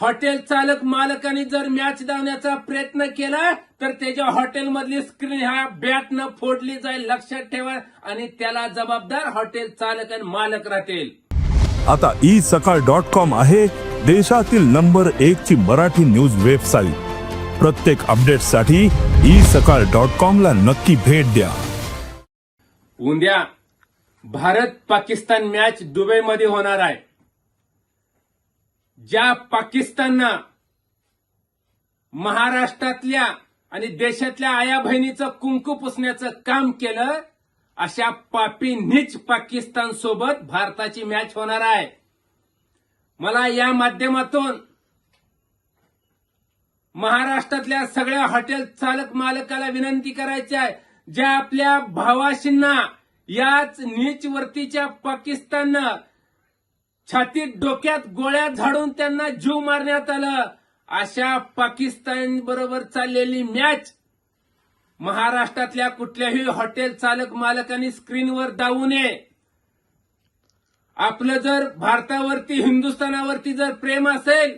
Hotel चालक मालकाने जर मॅच धावण्याचा प्रयत्न केला तर त्याच्या हॉटेलमधली स्क्रीन ह्या बॅटनं फोडली जाईल लक्षात ठेवा आणि त्याला जबाबदार हॉटेल चालक आणि मालक राहतील. आता ई सकाळ डॉट कॉम आहे देशातील नंबर एक ची मराठी न्यूज वेबसाईट प्रत्येक अपडेटसाठी ई सकाळ डॉट कॉम ला नक्की भेट द्या. उद्या भारत पाकिस्तान मॅच दुबईमध्ये होणार आहे. ज्या पाकिस्ताननं महाराष्ट्रातल्या आणि देशातल्या आया बहिणीचं कुंकू पुसण्याचं काम केलं अशा पापी नीच पाकिस्तान सोबत भारताची मॅच होणार आहे. मला या माध्यमातून महाराष्ट्रातल्या सगळ्या हॉटेल चालक मालकाला विनंती करायची आहे ज्या आपल्या भावाशींना याच नीच वर्तीच्या पाकिस्ताननं छातीत डोक्यात गोळ्या झाडून त्यांना जीव मारण्यात आलं. अशा पाकिस्तान बरोबर चाललेली मॅच महाराष्ट्रातल्या कुठल्याही हॉटेल चालक मालकांनी स्क्रीनवर दावू नये. आपलं जर भारतावरती हिंदुस्थानावरती जर प्रेम असेल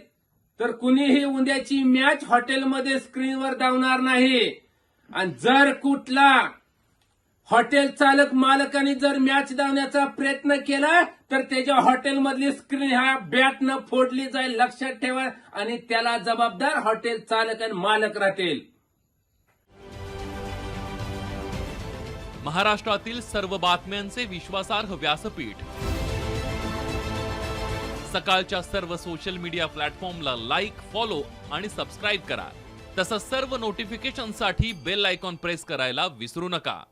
तर कुणीही उद्याची मॅच हॉटेलमध्ये स्क्रीनवर धावणार नाही. आणि जर कुठला हॉटेल चालक मालकाने जर मॅच धावण्याचा प्रयत्न केला तर त्याच्या हॉटेलमधली स्क्रीन ह्या बॅटनं फोडली जाईल लक्षात ठेवा आणि त्याला जबाबदार हॉटेल चालक आणि मालक राहतील. महाराष्ट्रातील सर्व बातम्यांचे विश्वासार्ह व्यासपीठ. सकाळच्या सर्व सोशल मीडिया प्लॅटफॉर्मला लाईक फॉलो आणि सबस्क्राईब करा. तसंच सर्व नोटिफिकेशनसाठी बेल आयकॉन प्रेस करायला विसरू नका.